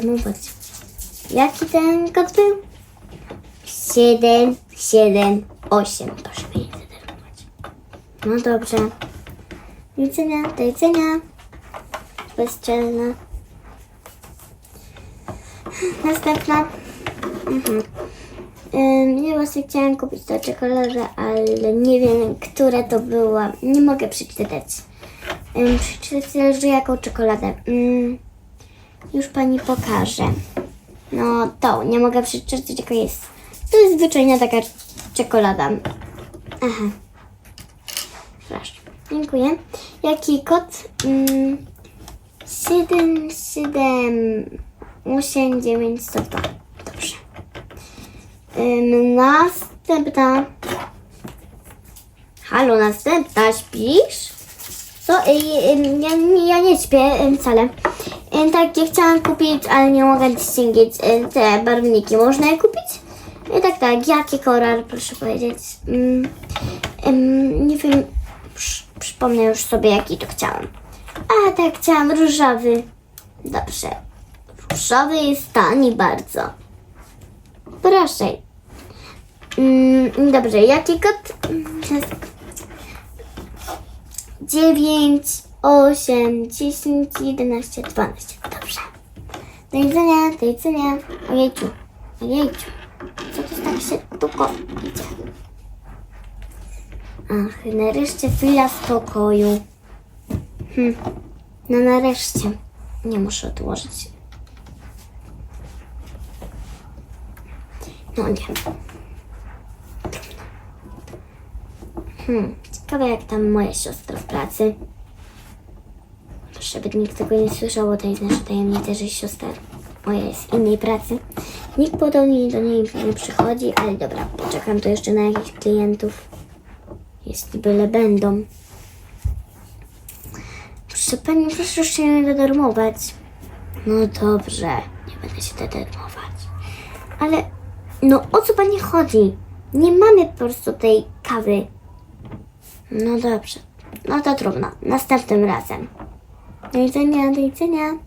zadarmować. Jaki ten kod był? 7, 7, 8. Proszę mnie nie zadarmować. No dobrze. Do widzenia, do widzenia. Bezczelna. Następna. Mhm. Ym, Ja właśnie chciałam kupić tę czekoladę, ale nie wiem, która to była. Nie mogę przeczytać. Ym, Przeczytać zależy jaką czekoladę. Ym, Już pani pokażę. No to, nie mogę przeczytać jaka jest. To jest zwyczajna taka czekolada. Aha. Proszę. Dziękuję. Jaki kod? Mm, 7, 7, 8, 9, 102. Dobrze. Ym, następna. Halo, następna. Śpisz? Co? Ej, ym, ja, ja nie śpię ym, wcale. Tak, ja chciałam kupić, ale nie mogę ym, te barwniki. Można je kupić? I tak, tak. Jaki kolor, proszę powiedzieć? Ym, nie wiem. Przy, przypomnę już sobie, jaki to chciałam. A, tak, chciałam różowy. Dobrze. Różowy jest tani bardzo. Proszę. Mm, dobrze, jaki kod? Mm, 9, 8, 10, 11, 12. Dobrze. Do widzenia, do widzenia. Ojejciu, ojejciu. Co to tak się długo idzie? Ach, nareszcie chwila spokoju. Hm, no nareszcie. Nie muszę odłożyć. No nie. Hmm, ciekawe jak tam moja siostra w pracy. Żeby nikt tego nie słyszał o tej naszej tajemnicy, że siostra moja jest w innej pracy. Nikt podobnie do niej nie przychodzi, ale dobra, poczekam tu jeszcze na jakichś klientów. Jeśli byle będą. Proszę pani, proszę się nie denerwować. No dobrze, nie będę się denerwować. Ale, no o co pani chodzi? Nie mamy po prostu tej kawy. No dobrze. No to trudno. Następnym razem. Do widzenia, do widzenia.